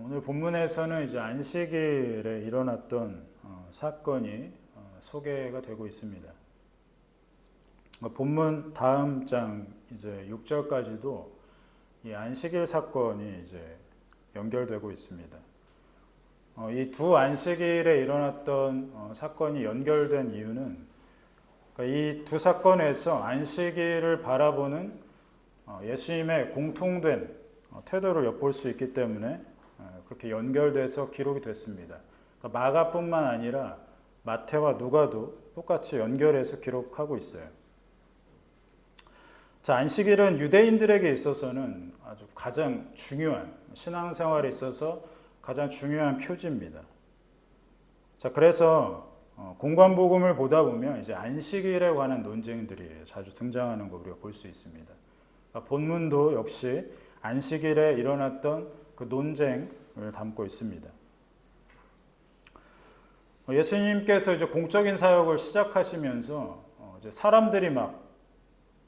어, 오늘 본문에서는 이제 안식일에 일어났던 어, 사건이 어, 소개가 되고 있습니다. 어, 본문 다음 장 이제 6절까지도 이 안식일 사건이 이제 연결되고 있습니다. 어, 이두 안식일에 일어났던 어, 사건이 연결된 이유는 그러니까 이두 사건에서 안식일을 바라보는 어, 예수님의 공통된 어, 태도를 엿볼 수 있기 때문에 어, 그렇게 연결돼서 기록이 됐습니다. 그러니까 마가뿐만 아니라 마태와 누가도 똑같이 연결해서 기록하고 있어요. 자, 안식일은 유대인들에게 있어서는 아주 가장 중요한 신앙생활에 있어서 가장 중요한 표지입니다. 자, 그래서 어, 공관복음을 보다 보면 이제 안식일에 관한 논쟁들이 자주 등장하는 거 우리가 볼 수 있습니다. 그러니까 본문도 역시 안식일에 일어났던 그 논쟁 을 담고 있습니다. 어, 예수님께서 이제 공적인 사역을 시작하시면서 어, 사람들이 막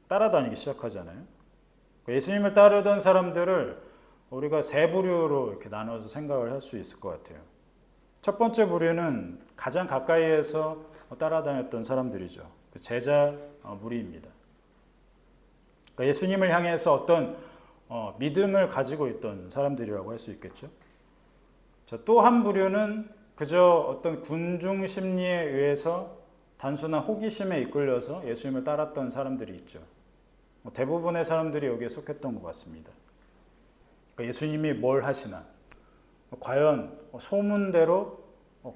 따라다니기 시작하잖아요. 그러니까 예수님을 따르던 사람들을 우리가 세 부류로 이렇게 나눠서 생각을 할 수 있을 것 같아요. 첫 번째 부류는 가장 가까이에서 따라다녔던 사람들이죠. 그 제자 어, 무리입니다. 그러니까 예수님을 향해서 어떤 어, 믿음을 가지고 있던 사람들이라고 할 수 있겠죠. 또 한 부류는 그저 어떤 군중 심리에 의해서 단순한 호기심에 이끌려서 예수님을 따랐던 사람들이 있죠. 뭐 대부분의 사람들이 여기에 속했던 것 같습니다. 그러니까 예수님이 뭘 하시나, 과연 소문대로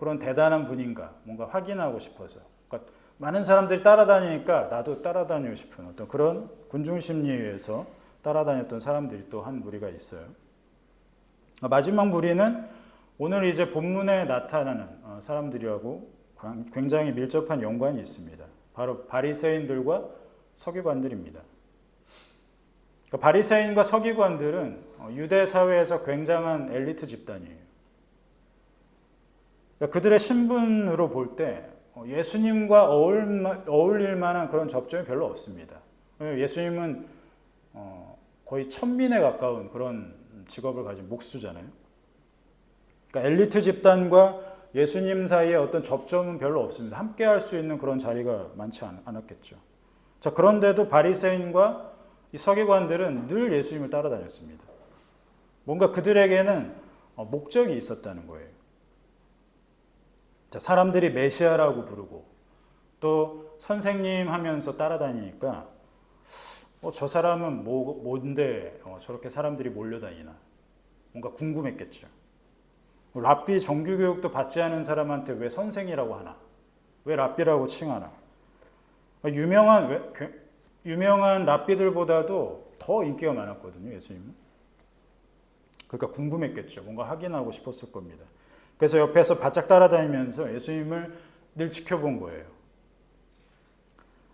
그런 대단한 분인가, 뭔가 확인하고 싶어서. 그러니까 많은 사람들이 따라다니니까 나도 따라다니고 싶은 어떤 그런 군중 심리에 의해서 따라다녔던 사람들이 또 한 무리가 있어요. 마지막 무리는 오늘 이제 본문에 나타나는 어, 사람들이라고 굉장히 밀접한 연관이 있습니다. 바로 바리새인들과 서기관들입니다. 그러니까 바리새인과 서기관들은 어, 유대 사회에서 굉장한 엘리트 집단이에요. 그러니까 그들의 신분으로 볼때 어, 예수님과 어울릴 만한 그런 접점이 별로 없습니다. 예수님은 거의 천민에 가까운 그런 직업을 가진 목수잖아요. 그러니까 엘리트 집단과 예수님 사이에 어떤 접점은 별로 없습니다. 함께 할 수 있는 그런 자리가 많지 않았겠죠. 자, 그런데도 바리새인과 이 서기관들은 늘 예수님을 따라다녔습니다. 뭔가 그들에게는 어, 목적이 있었다는 거예요. 자, 사람들이 메시아라고 부르고 또 선생님 하면서 따라다니니까 어, 저 사람은 뭐, 뭔데 어, 저렇게 사람들이 몰려다니나 뭔가 궁금했겠죠. 랍비 정규 교육도 받지 않은 사람한테 왜 선생이라고 하나? 왜 랍비라고 칭하나? 그러니까 유명한 유명한 랍비들보다도 더 인기가 많았거든요, 예수님은. 그러니까 궁금했겠죠. 뭔가 확인하고 싶었을 겁니다. 그래서 옆에서 바짝 따라다니면서 예수님을 늘 지켜본 거예요.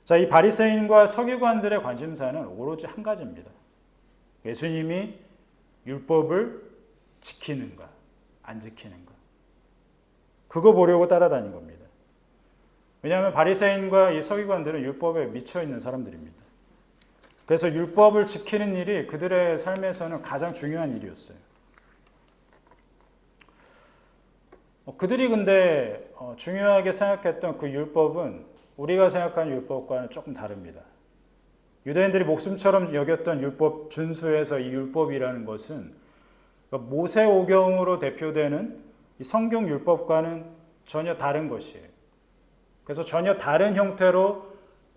자, 이 바리새인과 서기관들의 관심사는 오로지 한 가지입니다. 예수님이 율법을 지키는가, 안 지키는가. 그거 보려고 따라다닌 겁니다. 왜냐하면 바리새인과 이 서기관들은 율법에 미쳐 있는 사람들입니다. 그래서 율법을 지키는 일이 그들의 삶에서는 가장 중요한 일이었어요. 어, 그들이 근데 어, 중요하게 생각했던 그 율법은 우리가 생각하는 율법과는 조금 다릅니다. 유대인들이 목숨처럼 여겼던 율법 준수에서 이 율법이라는 것은 그러니까 모세오경으로 대표되는 성경 율법과는 전혀 다른 것이에요. 그래서 전혀 다른 형태로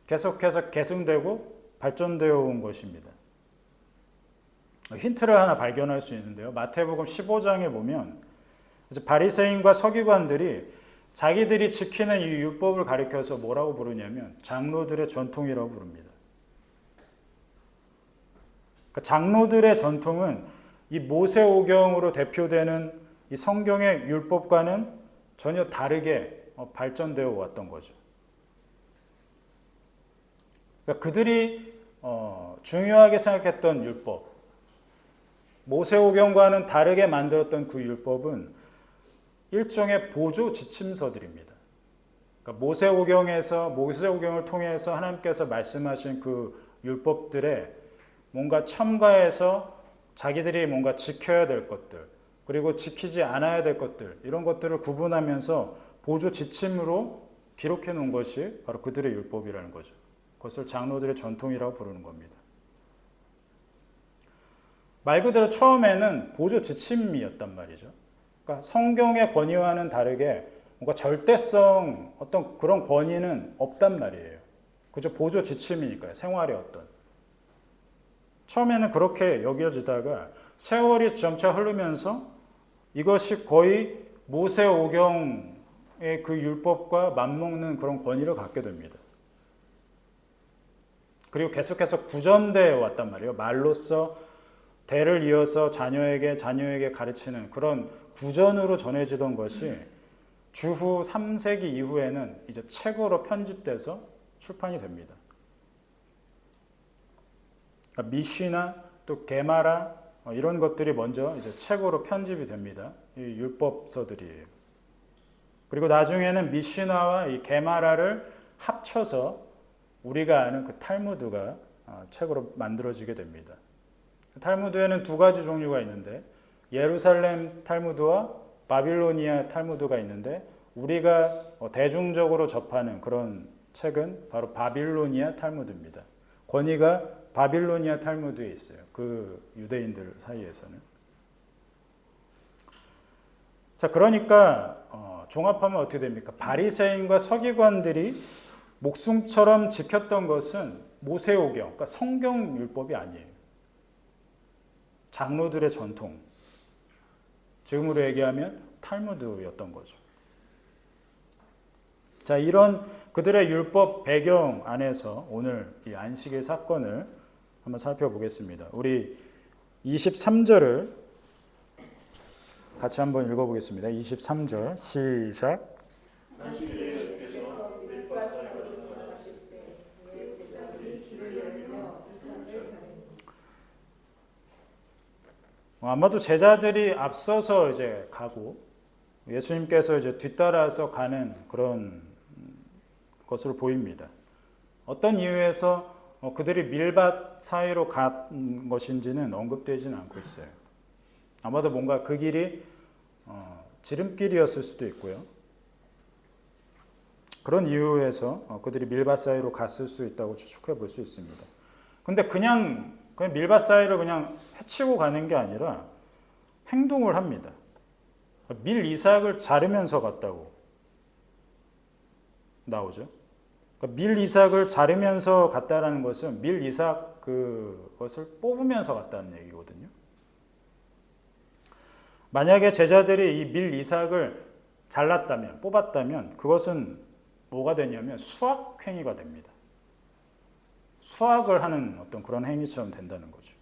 계속해서 계승되고 발전되어 온 것입니다. 힌트를 하나 발견할 수 있는데요. 마태복음 15장에 보면 바리새인과 서기관들이 자기들이 지키는 이 율법을 가리켜서 뭐라고 부르냐면 장로들의 전통이라고 부릅니다. 그러니까 장로들의 전통은 이 모세오경으로 대표되는 이 성경의 율법과는 전혀 다르게 어, 발전되어 왔던 거죠. 그러니까 그들이 어, 중요하게 생각했던 율법, 모세오경과는 다르게 만들었던 그 율법은 일종의 보조 지침서들입니다. 그러니까 모세오경에서 모세오경을 통해서 하나님께서 말씀하신 그 율법들에 뭔가 첨가해서 자기들이 뭔가 지켜야 될 것들, 그리고 지키지 않아야 될 것들 이런 것들을 구분하면서 보조 지침으로 기록해 놓은 것이 바로 그들의 율법이라는 거죠. 그것을 장로들의 전통이라고 부르는 겁니다. 말 그대로 처음에는 보조 지침이었단 말이죠. 그러니까 성경의 권위와는 다르게 뭔가 절대성 어떤 그런 권위는 없단 말이에요. 그저 보조 지침이니까요. 생활의 어떤. 처음에는 그렇게 여겨지다가 세월이 점차 흐르면서 이것이 거의 모세오경의 그 율법과 맞먹는 그런 권위를 갖게 됩니다. 그리고 계속해서 구전되어 왔단 말이에요. 말로써 대를 이어서 자녀에게 자녀에게 가르치는 그런 구전으로 전해지던 것이 주후 3세기 이후에는 이제 책으로 편집돼서 출판이 됩니다. 그러니까 미시나 또 게마라 어, 이런 것들이 먼저 이제 책으로 편집이 됩니다. 이 율법서들이에요. 그리고 나중에는 미시나와 이 게마라를 합쳐서 우리가 아는 그 탈무드가 어, 책으로 만들어지게 됩니다. 탈무드에는 두 가지 종류가 있는데 예루살렘 탈무드와 바빌로니아 탈무드가 있는데 우리가 어, 대중적으로 접하는 그런 책은 바로 바빌로니아 탈무드입니다. 권위가 바빌로니아 탈무드에 있어요. 그 유대인들 사이에서는. 자, 그러니까 어, 종합하면 어떻게 됩니까? 바리새인과 서기관들이 목숨처럼 지켰던 것은 모세오경, 그러니까 성경 율법이 아니에요. 장로들의 전통. 지금으로 얘기하면 탈무드였던 거죠. 자, 이런 그들의 율법 배경 안에서 오늘 이 안식의 사건을 한번 살펴보겠습니다. 우리 23절을 같이 한번 읽어보겠습니다. 23절 시작. 어, 아마도 제자들이 앞서서 이제 가고 예수님께서 이제 뒤따라서 가는 그런 것으로 보입니다. 어떤 이유에서 어, 그들이 밀밭 사이로 간 것인지는 언급되지는 않고 있어요. 아마도 뭔가 그 길이 어, 지름길이었을 수도 있고요. 그런 이유에서 어, 그들이 밀밭 사이로 갔을 수 있다고 추측해 볼 수 있습니다. 근데 그냥 그냥 밀밭 사이를 그냥 해치고 가는 게 아니라 행동을 합니다. 밀 이삭을 자르면서 갔다고 나오죠. 그러니까 밀 이삭을 자르면서 갔다라는 것은 밀 이삭 그것을 뽑으면서 갔다는 얘기거든요. 만약에 제자들이 이 밀 이삭을 잘랐다면 뽑았다면 그것은 뭐가 되냐면 수학 행위가 됩니다. 수학을 하는 어떤 그런 행위처럼 된다는 거죠.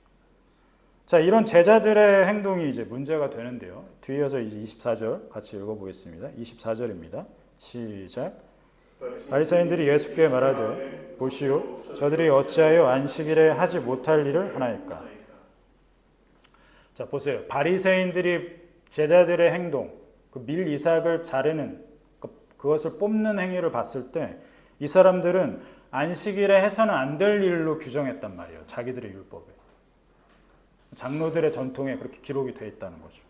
자, 이런 제자들의 행동이 이제 문제가 되는데요. 뒤이어서 이제 24절 같이 읽어보겠습니다. 24절입니다. 시작. 바리사인들이 예수께 말하되 보시오 저들이 어찌하여 안식일에 하지 못할 일을 하나이까. 자, 보세요. 바리새인들이 제자들의 행동, 그 밀 이삭을 자르는 그, 그것을 뽑는 행위를 봤을 때 이 사람들은 안식일에 해서는 안 될 일로 규정했단 말이에요. 자기들의 율법에. 장로들의 전통에 그렇게 기록이 되어 있다는 거죠.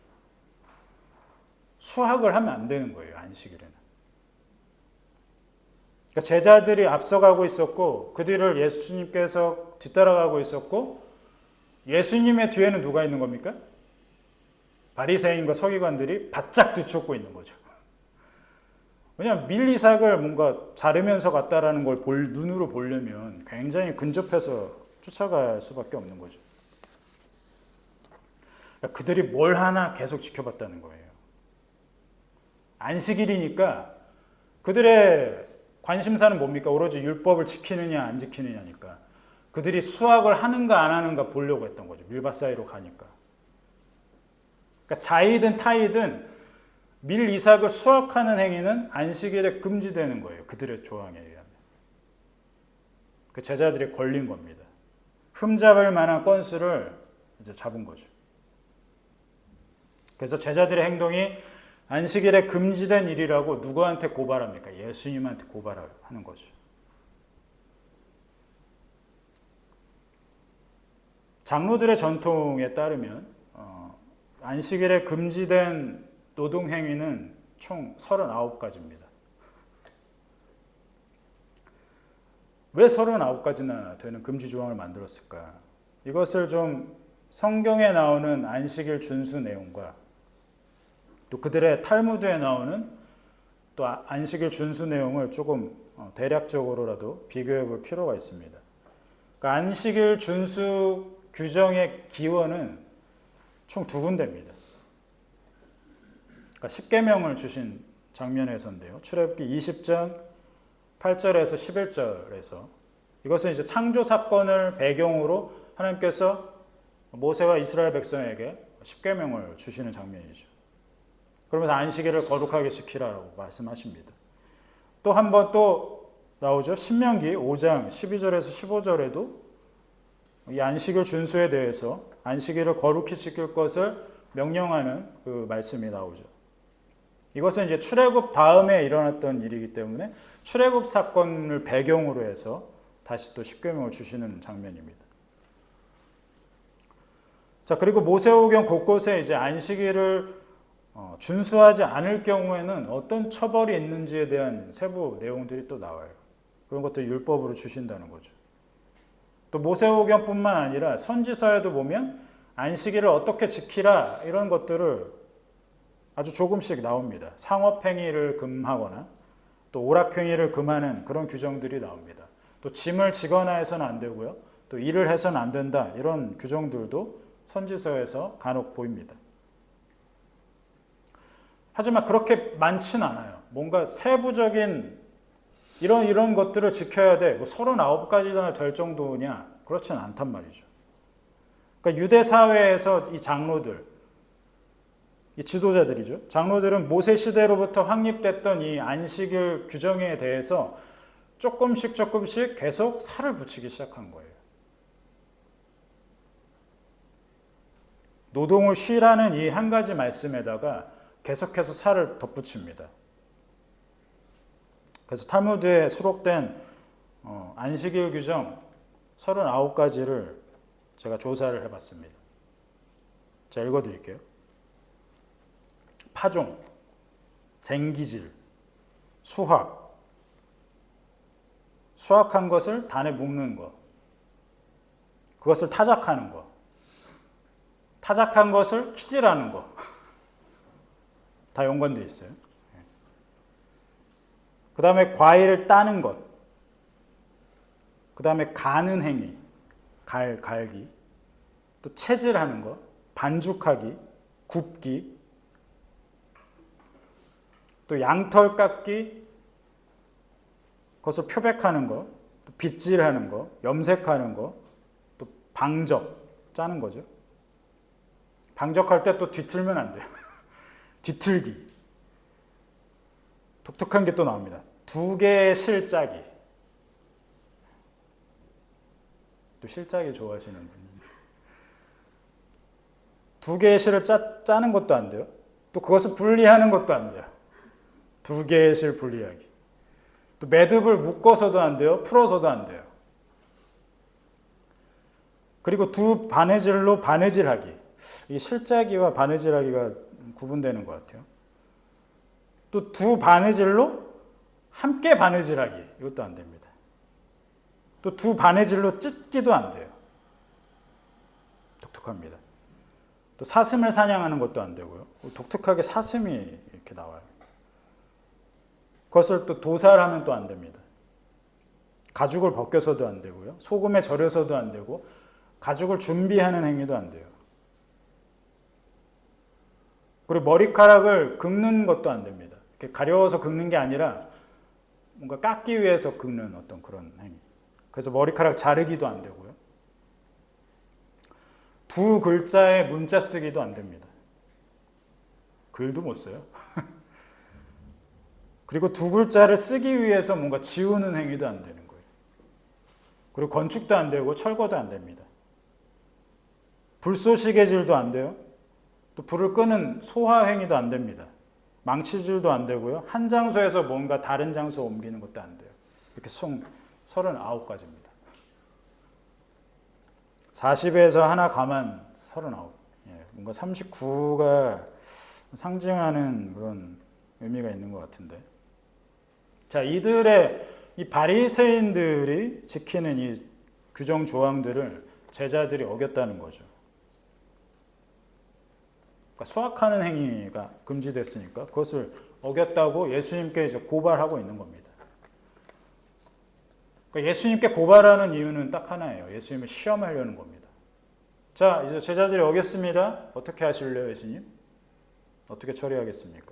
수학을 하면 안 되는 거예요. 안식일에는. 그러니까 제자들이 앞서가고 있었고 그 뒤를 예수님께서 뒤따라가고 있었고 예수님의 뒤에는 누가 있는 겁니까? 바리새인과 서기관들이 바짝 뒤쫓고 있는 거죠. 왜냐하면 밀리삭을 뭔가 자르면서 갔다라는 걸 볼, 눈으로 보려면 굉장히 근접해서 쫓아갈 수밖에 없는 거죠. 그러니까 그들이 뭘 하나 계속 지켜봤다는 거예요. 안식일이니까 그들의 관심사는 뭡니까? 오로지 율법을 지키느냐 안 지키느냐니까. 그들이 수학을 하는가 안 하는가 보려고 했던 거죠. 밀밭 사이로 가니까. 그러니까 자이든 타이든 밀 이삭을 수확하는 행위는 안식일에 금지되는 거예요. 그들의 조항에 의하면. 그 제자들이 걸린 겁니다. 흠잡을 만한 건수를 이제 잡은 거죠. 그래서 제자들의 행동이 안식일에 금지된 일이라고 누구한테 고발합니까? 예수님한테 고발하는 거죠. 장로들의 전통에 따르면 어, 안식일에 금지된 노동 행위는 총 39가지입니다. 왜 39가지나 되는 금지 조항을 만들었을까? 이것을 좀 성경에 나오는 안식일 준수 내용과 또 그들의 탈무드에 나오는 또 아- 안식일 준수 내용을 조금 어, 대략적으로라도 비교해 볼 필요가 있습니다. 그러니까 안식일 준수 규정의 기원은 총 두 군데입니다. 그러니까 10계명을 주신 장면에서인데요. 출애굽기 20장 8절에서 11절에서 이것은 이제 창조 사건을 배경으로 하나님께서 모세와 이스라엘 백성에게 10계명을 주시는 장면이죠. 그러면서 안식일을 거룩하게 지키라고 말씀하십니다. 또 한 번 또 나오죠. 신명기 5장 12절에서 15절에도 이 안식일 준수에 대해서 안식일을 거룩히 지킬 것을 명령하는 그 말씀이 나오죠. 이것은 이제 출애굽 다음에 일어났던 일이기 때문에 출애굽 사건을 배경으로 해서 다시 또 십계명을 주시는 장면입니다. 자 그리고 모세오경 곳곳에 이제 안식일을 어, 준수하지 않을 경우에는 어떤 처벌이 있는지에 대한 세부 내용들이 또 나와요. 그런 것도 율법으로 주신다는 거죠. 또 모세오경뿐만 아니라 선지서에도 보면 안식일을 어떻게 지키라 이런 것들을 아주 조금씩 나옵니다. 상업행위를 금하거나 또 오락행위를 금하는 그런 규정들이 나옵니다. 또 짐을 지거나 해서는 안 되고요. 또 일을 해서는 안 된다. 이런 규정들도 선지서에서 간혹 보입니다. 하지만 그렇게 많지는 않아요. 뭔가 세부적인 이런 이런 것들을 지켜야 돼. 뭐 39가지나 될 정도냐? 그렇지는 않단 말이죠. 그러니까 유대 사회에서 이 장로들 이 지도자들이죠. 장로들은 모세 시대로부터 확립됐던 이 안식일 규정에 대해서 조금씩 조금씩 계속 살을 붙이기 시작한 거예요. 노동을 쉬라는 이 한 가지 말씀에다가 계속해서 살을 덧붙입니다. 그래서 탈무드에 수록된 어, 안식일 규정 39가지를 제가 조사를 해봤습니다. 제가 읽어드릴게요. 파종, 쟁기질, 수확, 수확한 것을 단에 묶는 것, 그것을 타작하는 것, 타작한 것을 키질하는 것, 다 연관돼 있어요. 그 다음에 과일을 따는 것, 그 다음에 가는 행위, 갈, 갈기, 또 채질하는 것, 반죽하기, 굽기, 또 양털 깎기, 그것을 표백하는 것, 또 빗질하는 것, 염색하는 것, 또 방적, 짜는 거죠. 방적할 때 또 뒤틀면 안 돼요. 뒤틀기. 독특한 게 또 나옵니다. 두 개의 실짜기. 또 실짜기 좋아하시는 분이. 두 개의 실을 짜, 짜는 것도 안 돼요. 또 그것을 분리하는 것도 안 돼요. 두 개의 실 분리하기. 또 매듭을 묶어서도 안 돼요. 풀어서도 안 돼요. 그리고 두 바느질로 바느질하기. 이 실짜기와 바느질하기가 구분되는 것 같아요. 또 두 바느질로 함께 바느질하기. 이것도 안 됩니다. 또 두 바느질로 찢기도 안 돼요. 독특합니다. 또 사슴을 사냥하는 것도 안 되고요. 독특하게 사슴이 이렇게 나와요. 그것을 또 도살하면 또 안 됩니다. 가죽을 벗겨서도 안 되고요. 소금에 절여서도 안 되고 가죽을 준비하는 행위도 안 돼요. 그리고 머리카락을 긁는 것도 안 됩니다. 가려워서 긁는 게 아니라 뭔가 깎기 위해서 긁는 어떤 그런 행위. 그래서 머리카락 자르기도 안 되고요. 두 글자의 문자 쓰기도 안 됩니다. 글도 못 써요. 그리고 두 글자를 쓰기 위해서 뭔가 지우는 행위도 안 되는 거예요. 그리고 건축도 안 되고 철거도 안 됩니다. 불쏘시개질도 안 돼요. 또 불을 끄는 소화 행위도 안 됩니다. 망치질도 안 되고요. 한 장소에서 뭔가 다른 장소 옮기는 것도 안 돼요. 이렇게 총 39가지입니다. 40에서 하나 가만 39. 예, 뭔가 39가 상징하는 그런 의미가 있는 것 같은데. 자, 이들의 이 바리새인들이 지키는 이 규정 조항들을 제자들이 어겼다는 거죠. 그러니까 수학하는 행위가 금지됐으니까 그것을 어겼다고 예수님께 이제 고발하고 있는 겁니다. 그러니까 예수님께 고발하는 이유는 딱 하나예요. 예수님을 시험하려는 겁니다. 자, 이제 제자들이 어겼습니다. 어떻게 하실래요, 예수님? 어떻게 처리하겠습니까?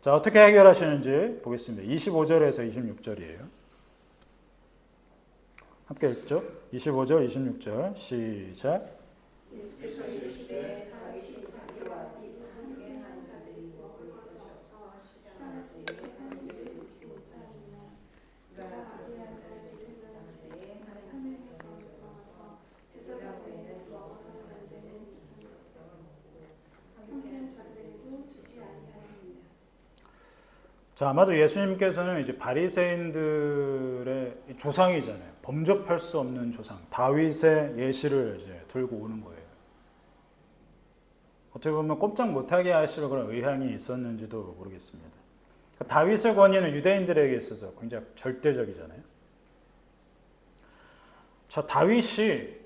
자, 어떻게 해결하시는지 보겠습니다. 25절에서 26절이에요. 함께 읽죠. 25절, 26절 시작. 자, 아마도 예수님께서는 이제 바리새인들의 이 조상이잖아요. 범접할 수 없는 조상, 다윗의 예시를 이제 들고 오는 거예요. 어떻게 보면 꼼짝 못하게 하시려 그런 의향이 있었는지도 모르겠습니다. 그러니까 다윗의 권위는 유대인들에게 있어서 굉장히 절대적이잖아요. 자, 다윗이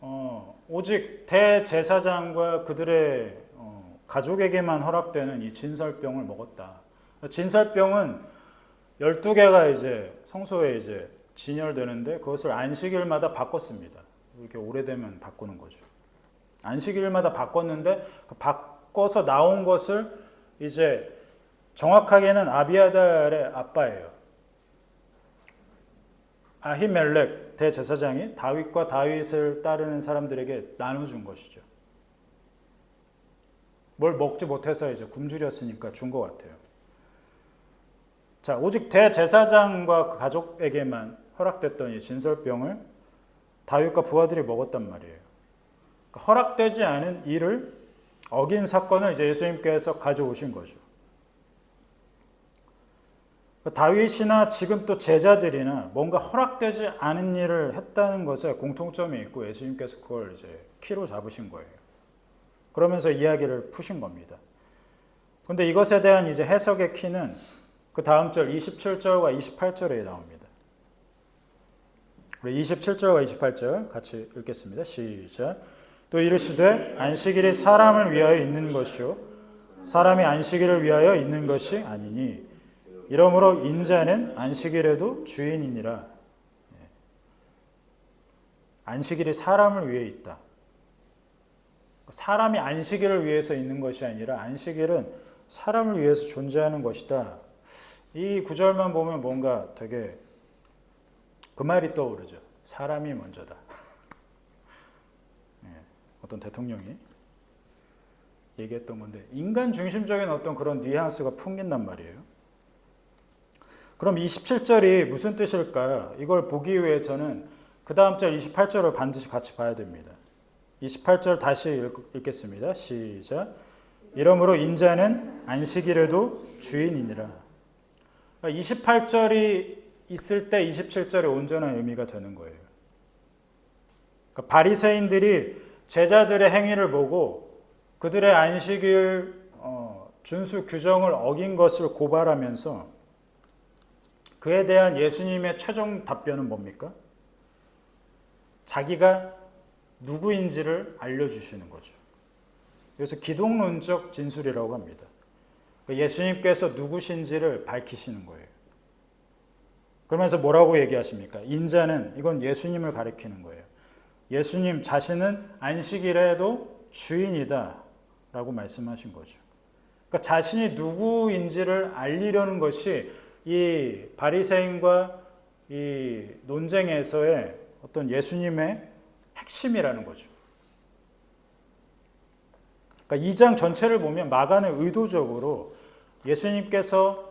어, 오직 대제사장과 그들의 어, 가족에게만 허락되는 이 진설병을 먹었다. 진설병은 12개가 이제 성소에 이제 진열되는데 그것을 안식일마다 바꿨습니다. 이렇게 오래되면 바꾸는 거죠. 안식일마다 바꿨는데 그 바꿔서 나온 것을 이제 정확하게는 아비아달의 아빠예요. 아히멜렉 대제사장이 다윗과 다윗을 따르는 사람들에게 나눠준 것이죠. 뭘 먹지 못해서 이제 굶주렸으니까 준 것 같아요. 자, 오직 대제사장과 그 가족에게만 허락됐던 이 진설병을 다윗과 부하들이 먹었단 말이에요. 그러니까 허락되지 않은 일을 어긴 사건을 이제 예수님께서 가져오신 거죠. 그러니까 다윗이나 지금 또 제자들이나 뭔가 허락되지 않은 일을 했다는 것에 공통점이 있고 예수님께서 그걸 이제 키로 잡으신 거예요. 그러면서 이야기를 푸신 겁니다. 근데 이것에 대한 이제 해석의 키는 그 다음 절 27절과 28절에 나옵니다. 우리 27절과 28절 같이 읽겠습니다. 시작. 또 이르시되 안식일이 사람을 위하여 있는 것이요 사람이 안식일을 위하여 있는 것이 아니니 이러므로 인자는 안식일에도 주인이니라. 안식일이 사람을 위해 있다. 사람이 안식일을 위해서 있는 것이 아니라 안식일은 사람을 위해서 존재하는 것이다. 이 구절만 보면 뭔가 되게 그 말이 떠오르죠. 사람이 먼저다. 예, 어떤 대통령이 얘기했던 건데 인간 중심적인 어떤 그런 뉘앙스가 풍긴단 말이에요. 그럼 27절이 무슨 뜻일까요? 이걸 보기 위해서는 그 다음 절 28절을 반드시 같이 봐야 됩니다. 28절 다시 읽, 읽겠습니다. 시작. 이러므로 인자는 안식일에도 주인이니라. 28절이 있을 때 27절의 온전한 의미가 되는 거예요. 그러니까 바리새인들이 제자들의 행위를 보고 그들의 안식일 어, 준수 규정을 어긴 것을 고발하면서 그에 대한 예수님의 최종 답변은 뭡니까? 자기가 누구인지를 알려주시는 거죠. 그래서 기독론적 진술이라고 합니다. 그러니까 예수님께서 누구신지를 밝히시는 거예요. 그러면서 뭐라고 얘기하십니까? 인자는 이건 예수님을 가리키는 거예요. 예수님 자신은 안식일에도 주인이다 라고 말씀하신 거죠. 그러니까 자신이 누구인지를 알리려는 것이 이 바리새인과 이 논쟁에서의 어떤 예수님의 핵심이라는 거죠. 그러니까 2장 전체를 보면 마가는 의도적으로 예수님께서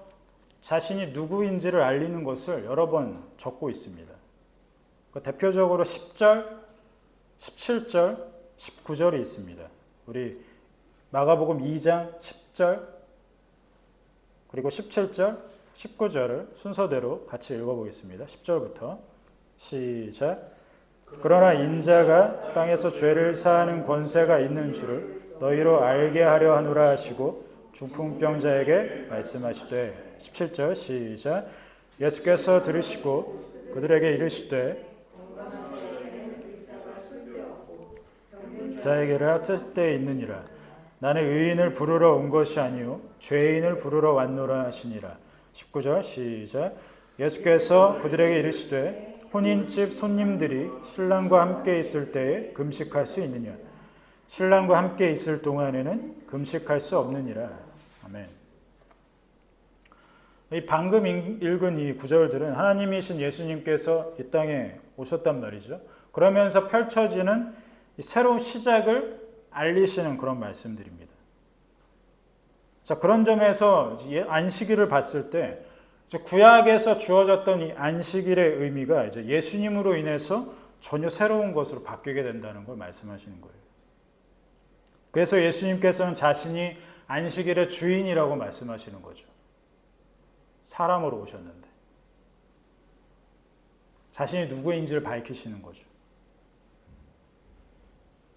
자신이 누구인지를 알리는 것을 여러 번 적고 있습니다. 그러니까 대표적으로 10절, 17절, 19절이 있습니다. 우리 마가복음 2장 10절 그리고 17절, 19절을 순서대로 같이 읽어보겠습니다. 10절부터 시작. 그러나 인자가 땅에서 죄를 사하는 권세가 있는 줄을 너희로 알게 하려 하노라 하시고 중풍병자에게 말씀하시되 17절 시작. 예수께서 들으시고 그들에게 이르시되 자에게를 하실 때 있느니라. 나는 의인을 부르러 온 것이 아니요 죄인을 부르러 왔노라 하시니라. 19절 시작. 예수께서 그들에게 이르시되 혼인집 손님들이 신랑과 함께 있을 때에 금식할 수 있느냐? 신랑과 함께 있을 동안에는 금식할 수 없느니라 방금 읽- 읽은 이 구절들은 하나님이신 예수님께서 이 땅에 오셨단 말이죠 그러면서 펼쳐지는 이 새로운 시작을 알리시는 그런 말씀들입니다. 자, 그런 점에서 예- 안식일을 봤을 때 구약에서 주어졌던 이 안식일의 의미가 이제 예수님으로 인해서 전혀 새로운 것으로 바뀌게 된다는 걸 말씀하시는 거예요. 그래서 예수님께서는 자신이 안식일의 주인이라고 말씀하시는 거죠. 사람으로 오셨는데. 자신이 누구인지를 밝히시는 거죠.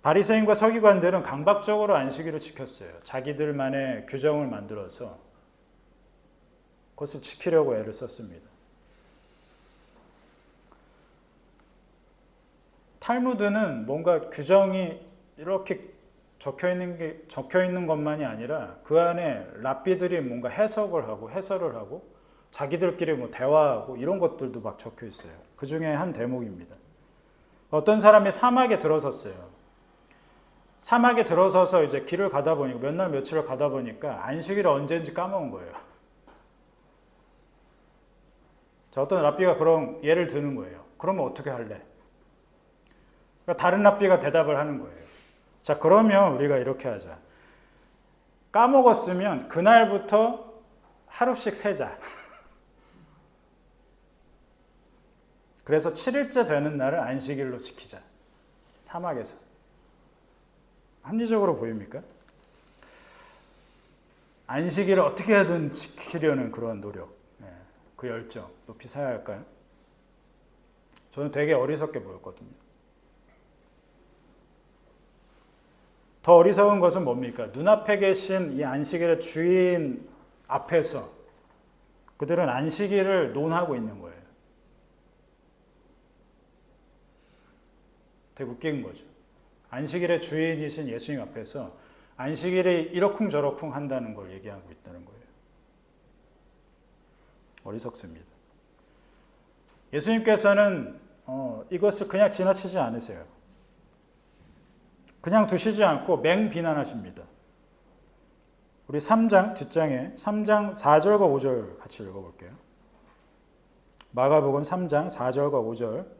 바리새인과 서기관들은 강박적으로 안식일을 지켰어요. 자기들만의 규정을 만들어서 그것을 지키려고 애를 썼습니다. 탈무드는 뭔가 규정이 이렇게 적혀 있는 게 적혀 있는 것만이 아니라 그 안에 랍비들이 뭔가 해석을 하고 해설을 하고 자기들끼리 뭐 대화하고 이런 것들도 막 적혀 있어요. 그 중에 한 대목입니다. 어떤 사람이 사막에 들어섰어요. 사막에 들어서서 이제 길을 가다 보니까 몇 날 며칠을 가다 보니까 안식일이 언제인지 까먹은 거예요. 자, 어떤 랍비가 그런 예를 드는 거예요. 그러면 어떻게 할래? 그러니까 다른 랍비가 대답을 하는 거예요. 자, 그러면 우리가 이렇게 하자. 까먹었으면 그날부터 하루씩 세자. 그래서 7일째 되는 날을 안식일로 지키자. 사막에서. 합리적으로 보입니까? 안식일을 어떻게 하든 지키려는 그런 노력, 예, 그 열정 높이 사야 할까요? 저는 되게 어리석게 보였거든요. 더 어리석은 것은 뭡니까? 눈앞에 계신 이 안식일의 주인 앞에서 그들은 안식일을 논하고 있는 거예요. 되게 웃긴 거죠. 안식일의 주인이신 예수님 앞에서 안식일이 이러쿵저러쿵 한다는 걸 얘기하고 있다는 거예요. 어리석습니다. 예수님께서는 어, 이것을 그냥 지나치지 않으세요. 그냥 두시지 않고 맹비난하십니다. 우리 3장 뒷장에 3장 4절과 5절 같이 읽어볼게요. 마가복음 3장 4절과 5절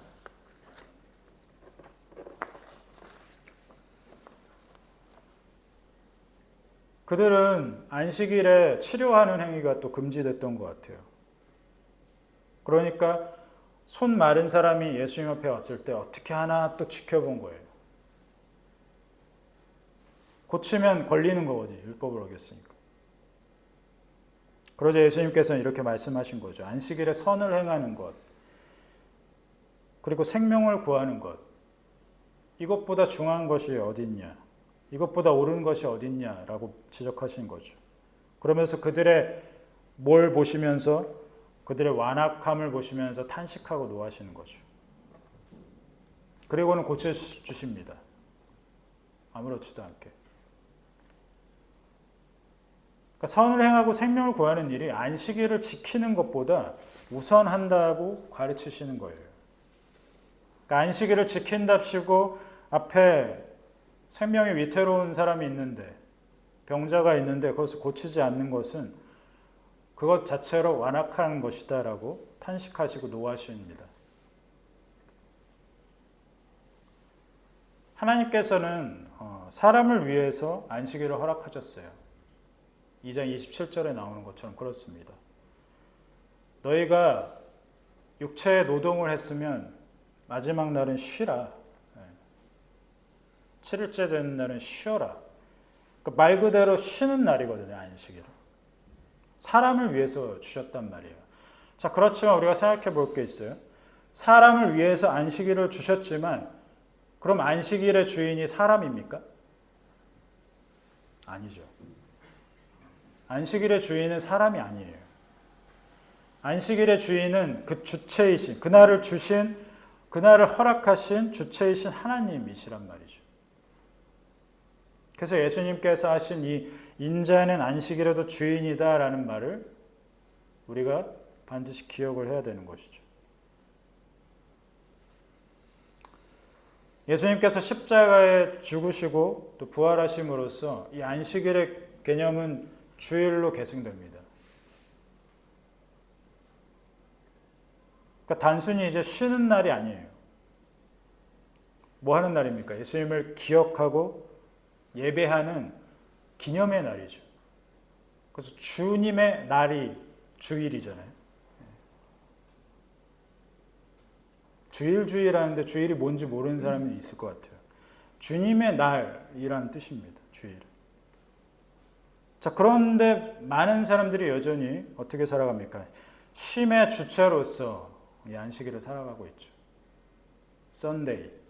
그들은 안식일에 치료하는 행위가 또 금지됐던 것 같아요. 그러니까 손 마른 사람이 예수님 앞에 왔을 때 어떻게 하나 또 지켜본 거예요. 고치면 걸리는 거거든요. 율법을 어겼으니까. 그러자 예수님께서는 이렇게 말씀하신 거죠. 안식일에 선을 행하는 것, 그리고 생명을 구하는 것, 이것보다 중요한 것이 어딨냐? 이것보다 옳은 것이 어딨냐라고 지적하신 거죠. 그러면서 그들의 뭘 보시면서 그들의 완악함을 보시면서 탄식하고 노하시는 거죠. 그리고는 고쳐 주십니다. 아무렇지도 않게. 그러니까 선을 행하고 생명을 구하는 일이 안식일을 지키는 것보다 우선한다고 가르치시는 거예요. 그러니까 안식일을 지킨답시고 앞에 생명이 위태로운 사람이 있는데 병자가 있는데 그것을 고치지 않는 것은 그것 자체로 완악한 것이다라고 탄식하시고 노하십니다. 하나님께서는 어, 사람을 위해서 안식일을 허락하셨어요. 2장 27절에 나오는 것처럼 그렇습니다. 너희가 육체의 노동을 했으면 마지막 날은 쉬라. 예. 7일째 되는 날은 쉬어라. 그말 그대로 쉬는 날이거든요, 안식일. 사람을 위해서 주셨단 말이에요. 자, 그렇지만 우리가 생각해 볼 게 있어요. 사람을 위해서 안식일을 주셨지만, 그럼 안식일의 주인이 사람입니까? 아니죠. 안식일의 주인은 사람이 아니에요. 안식일의 주인은 그 주체이신, 그날을 주신, 그날을 허락하신 주체이신 하나님이시란 말이죠. 그래서 예수님께서 하신 이 인자는 안식일에도 주인이다라는 말을 우리가 반드시 기억을 해야 되는 것이죠. 예수님께서 십자가에 죽으시고 또 부활하심으로써 이 안식일의 개념은 주일로 계승됩니다. 그러니까 단순히 이제 쉬는 날이 아니에요. 뭐 하는 날입니까? 예수님을 기억하고 예배하는 기념의 날이죠. 그래서 주님의 날이 주일이잖아요. 주일 주일 하는데 주일이 뭔지 모르는 사람이 있을 것 같아요. 주님의 날이라는 뜻입니다. 주일. 자, 그런데 많은 사람들이 여전히 어떻게 살아갑니까? 쉼의 주체로서 이 안식일을 살아가고 있죠. 썬데이.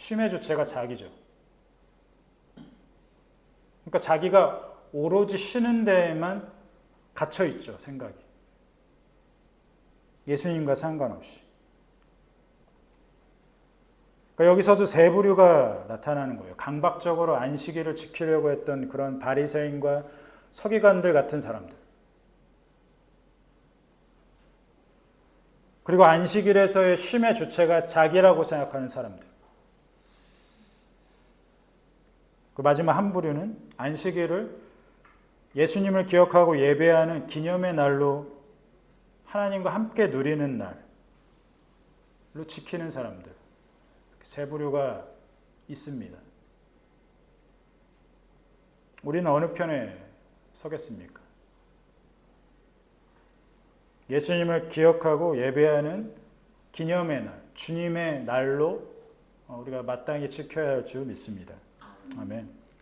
쉼의 주체가 자기죠. 그러니까 자기가 오로지 쉬는 데에만 갇혀 있죠, 생각이. 예수님과 상관없이. 그러니까 여기서도 세 부류가 나타나는 거예요. 강박적으로 안식일을 지키려고 했던 그런 바리새인과 서기관들 같은 사람들. 그리고 안식일에서의 쉼의 주체가 자기라고 생각하는 사람들. 그 마지막 한 부류는 안식일을 예수님을 기억하고 예배하는 기념의 날로 하나님과 함께 누리는 날로 지키는 사람들. 세 부류가 있습니다. 우리는 어느 편에 서겠습니까? 예수님을 기억하고 예배하는 기념의 날, 주님의 날로 우리가 마땅히 지켜야 할 줄 믿습니다. 아멘.